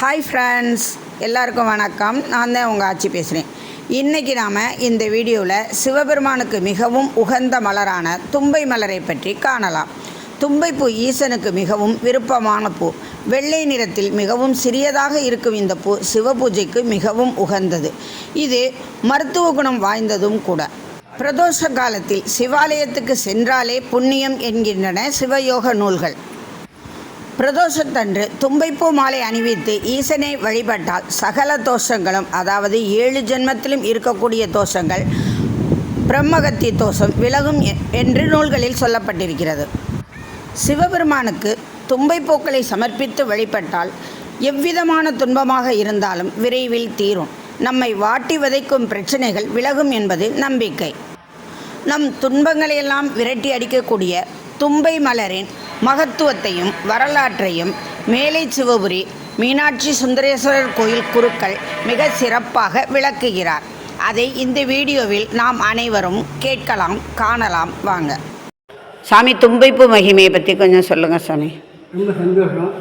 Hi friends எல்லாருக்கும் வணக்கம். நான் தான் உங்கள் ஆட்சி பேசுகிறேன் இன்றைக்கி நாம் இந்த வீடியோவில் சிவபெருமானுக்கு மிகவும் உகந்த மலரான தும்பை மலரை பற்றி காணலாம். தும்பைப்பூ ஈசனுக்கு மிகவும் விருப்பமான பூ. வெள்ளை நிறத்தில் மிகவும் சிறியதாக இருக்கும் இந்த பூ சிவபூஜைக்கு மிகவும் உகந்தது. இது மருத்துவ குணம் வாய்ந்ததும் கூட. பிரதோஷ காலத்தில் சிவாலயத்துக்கு சென்றாலே புண்ணியம் என்கின்றன சிவயோக நூல்கள். பிரதோஷத்தன்று தும்பைப்பூ மாலை அணிவித்து ஈசனை வழிபட்டால் சகல தோஷங்களும் அதாவது ஏழு ஜென்மத்திலும் இருக்கக்கூடிய தோஷங்கள் பிரம்மகத்தி தோஷம் விலகும் என்று நூல்களில் சொல்லப்பட்டிருக்கிறது. சிவபெருமானுக்கு தும்பைப்பூக்களை சமர்ப்பித்து வழிபட்டால் எவ்விதமான துன்பமாக இருந்தாலும் விரைவில் தீரும். நம்மை வாட்டி வதைக்கும் பிரச்சனைகள் விலகும் என்பது நம்பிக்கை. நம் துன்பங்களையெல்லாம் விரட்டி அடிக்கக்கூடிய தும்பை மலரின் மகத்துவத்தையும் வரலாற்றையும் மேலை சிவபுரி மீனாட்சி சுந்தரேஸ்வரர் கோயில் குருக்கள் மிக சிறப்பாக விளக்குகிறார். அதை இந்த வீடியோவில் நாம் அனைவரும் கேட்கலாம் காணலாம். வாங்க. சாமி தும்பைப்பூ மகிமையை பற்றி கொஞ்சம் சொல்லுங்கள் சாமி. ரொம்ப சந்தோஷம்.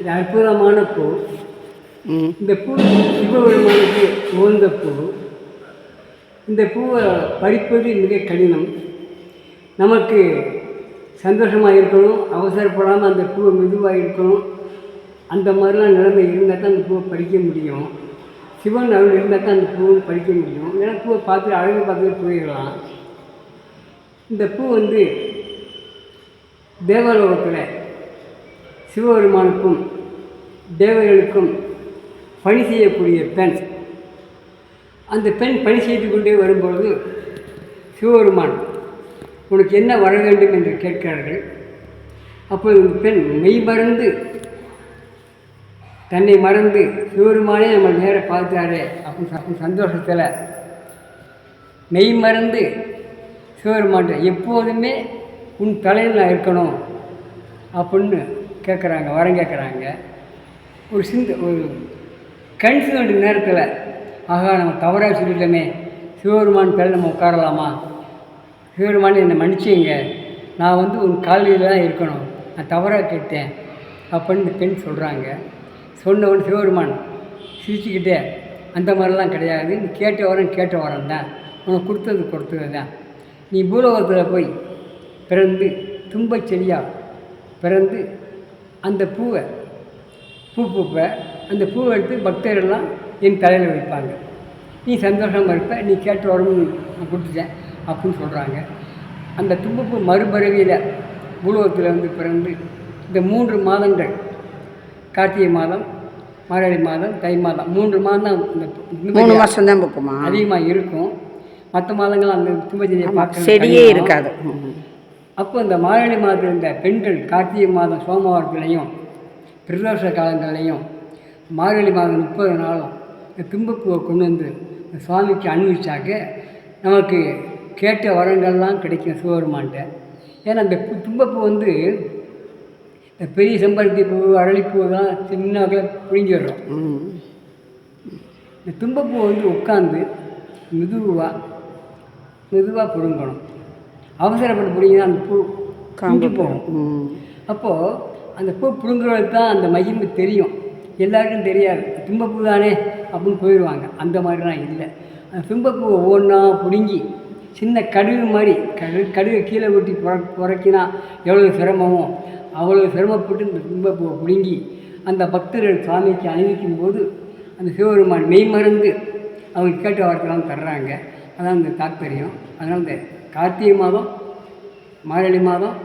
இது அற்புதமான பூ. இந்த பூ சிவபெருமானுக்கு உகந்த பூ. இந்த பூவை பறிப்பது மிக கடினம். நமக்கு சந்தோஷமாக இருக்கணும் அவசரப்படாமல் அந்த பூவை மெதுவாக இருக்கணும். அந்த மாதிரிலாம் நிலைமை இருந்தால் தான் அந்த பூவை படிக்க முடியும். சிவன் அருள் இருந்தால் தான் அந்த பூவை படிக்க முடியும். ஏன்னா பூவை பார்த்து அழகு பார்த்துட்டு போயிடலாம். இந்த பூ வந்து தேவலோகத்தில் சிவபெருமானுக்கும் தேவர்களுக்கும் பணி செய்யக்கூடிய பெண். அந்த பெண் பணி செய்து கொண்டே வரும்பொழுது சிவபெருமான் உனக்கு என்ன வர வேண்டும் என்று கேட்கிறார்கள்? அப்போது இந்த பெண் மெய் மறந்து தன்னை மறந்து சிவபெருமானே நம்ம நேர பார்த்தாரே அப்படின்னு சந்தோஷத்தில் மெய் மறந்து சிவபெருமான்ட்ட எப்போதுமே உன் தலையில் நான் இருக்கணும் அப்படின்னு கேட்குறாங்க வரம் கேட்குறாங்க. ஒரு சிந்த ஒரு கண் வேண்டிய நேரத்தில் ஆகா நம்ம தவறாக சொல்லிட்டோமே. சிவபெருமான் பேரில் நம்ம உட்காரலாமா? சிவபெருமான் என்னை மன்னிச்சிங்க. நான் வந்து உன் காலையில் தான் இருக்கணும். நான் தவறாக கேட்டேன். அப்படின்னு இந்த பெண் சொல்கிறாங்க சொன்னவன் சிவபெருமான் சிரிச்சுக்கிட்டே அந்த மாதிரிலாம் கிடையாது. நீ கேட்ட வரேன் கேட்ட வரேன் தான். உனக்கு கொடுத்தது கொடுத்தது தான். நீ பூலோகத்தில் போய் பிறந்து தும்பச் செடியாக பிறந்து அந்த பூவை பூ பூப்பை அந்த பூவை எடுத்து பக்தர்கள்லாம் என் தலையில் வைப்பாங்க. நீ சந்தோஷமாக இருப்ப நீ கேட்டு வரும் நான் கொடுத்துட்டேன் அப்படின்னு சொல்கிறாங்க அந்த தும்பப்பூ மறுபிறவியில் பூலோகத்தில் வந்து பிறந்து இந்த மூன்று மாதங்கள் கார்த்திகை மாதம் மார்கழி மாதம் தை மாதம் மூன்று மாதம் தான் இந்த மூணு மாதம் தான் பூக்குமா? அதிகமாக இருக்கும். மற்ற மாதங்கள் அந்த தும்பச்செடியை பார்க்க செடியே இருக்காது. அப்போ இந்த மார்கழி மாதத்தில் இந்த பெண்கள் கார்த்திகை மாதம் சோமவாரத்துலேயும் பிரதோஷ காலங்கள்லையும் மார்கழி மாதம் முப்பது நாளும் இந்த தும்பப்பூவை கொண்டு வந்து இந்த சுவாமிக்கு அனுபவிச்சாக்க நமக்கு கேட்ட வரங்கள்லாம் கிடைக்கும் சிவபெருமான்ட்ட ஏன்னா இந்த தும்பப்பூ வந்து இந்த பெரிய செம்பருத்தி பூ அரளிப்பூ தான் சின்ன பிழிஞ்சிடுறோம். இந்த தும்பப்பூ வந்து உட்காந்து மெதுவாக மெதுவாக பிடுங்கணும். அவசரப்பட்டு பிடிங்கினா அந்த பூ காம்பு போகும். அப்போது அந்த பூ பிடுங்குறதுக்கு தான் அந்த மகிமை தெரியும். எல்லாருக்கும் தெரியாது. தும்பப்பூ தானே அப்படின்னு போயிடுவாங்க அந்த மாதிரிலாம் இல்லை. அந்த தும்பப்பூவை ஒவ்வொன்றா பிடுங்கி சின்ன கடுகு மாதிரி கடு கடுகை கீழே ஊட்டி புற புறக்கினா எவ்வளோ சிரமமோ அவ்வளோ சிரமப்பட்டு இந்த தும்பப்பூவை பிடுங்கி அந்த பக்தர்கள் சுவாமிக்கு அணிவிக்கும் போது அந்த சிவபெருமான் மெய் மறந்து அவங்க கேட்ட வார்த்தைலாம் தர்றாங்க. அதான் இந்த தாத்பரியம். அதனால் இந்த கார்த்திகை மாதம் மார்கழி மாதம்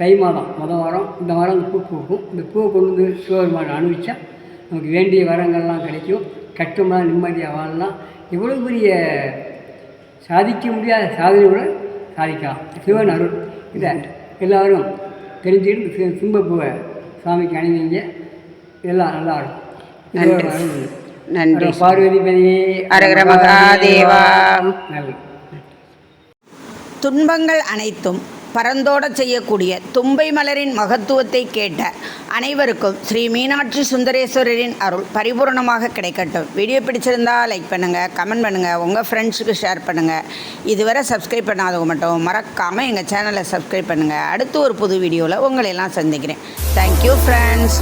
தை மாதம் மொதல் வாரம் இந்த வாரம் இந்த பூ பூக்கும். இந்த பூவை கொண்டு வந்து சிவபெருமான் அனுபவிச்சா நமக்கு வேண்டிய வரங்கள்லாம் கிடைக்கும். கட்டுமாக நிம்மதியாக வாழலாம். இவ்வளோ பெரிய சாதிக்க முடியாத சாதனை கூட சாதிக்கலாம். சிவன் அருள். இதை எல்லாரும் தெரிஞ்சுக்கிட்டு சிம்பப்பூவை சுவாமிக்கு அணிவிங்க. எல்லாம் நல்லா இருக்கும். நன்றி. சிவன் அருள். நன்றி. பார்வதி பதியே அரகர மகாதேவா. நல்லது துன்பங்கள் அனைத்தும் பரந்தோட செய்யக்கூடிய தும்பை மலரின் மகத்துவத்தை கேட்ட அனைவருக்கும் ஸ்ரீ மீனாட்சி சுந்தரேஸ்வரரின் அருள் பரிபூரணமாக கிடைக்கட்டும். வீடியோ பிடிச்சிருந்தா லைக் பண்ணுங்கள் கமெண்ட் பண்ணுங்கள் உங்கள் ஃப்ரெண்ட்ஸுக்கு ஷேர் பண்ணுங்கள் இதுவரை சப்ஸ்கிரைப் பண்ணாதவங்க மட்டும் மறக்காமல் எங்கள் சேனலை சப்ஸ்கிரைப் பண்ணுங்கள் அடுத்து ஒரு புது வீடியோவில் உங்களை எல்லாம் சந்திக்கிறேன். Thank you friends